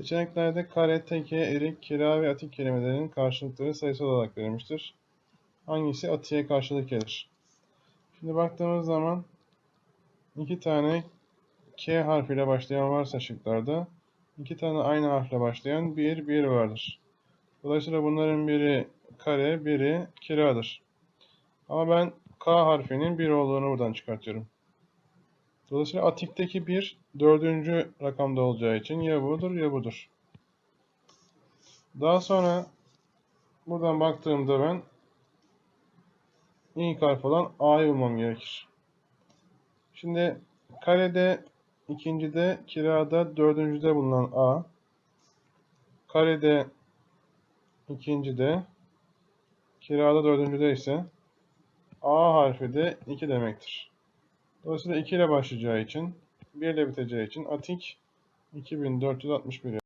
Seçeneklerde kare, teke, erik, kira ve atik kelimelerinin karşılıkları sayısal olarak verilmiştir. Hangisi atiye karşılık gelir? Şimdi baktığımız zaman iki tane K harfiyle başlayan varsa şıklarda iki tane aynı harfle başlayan bir, bir vardır. Dolayısıyla bunların biri kare, biri kiradır. Ama ben K harfinin bir olduğunu buradan çıkartıyorum. Dolayısıyla atikteki bir dördüncü rakamda olacağı için ya budur ya budur. Daha sonra buradan baktığımda ben ilk harf olan A'yı bulmam gerekir. Şimdi karede, ikincide, kirada, dördüncüde bulunan A. Karede, ikincide, kirada, dördüncüde ise A harfi de 2 demektir. Dolayısıyla 2 ile başlayacağı için, 1 ile biteceği için atik 2461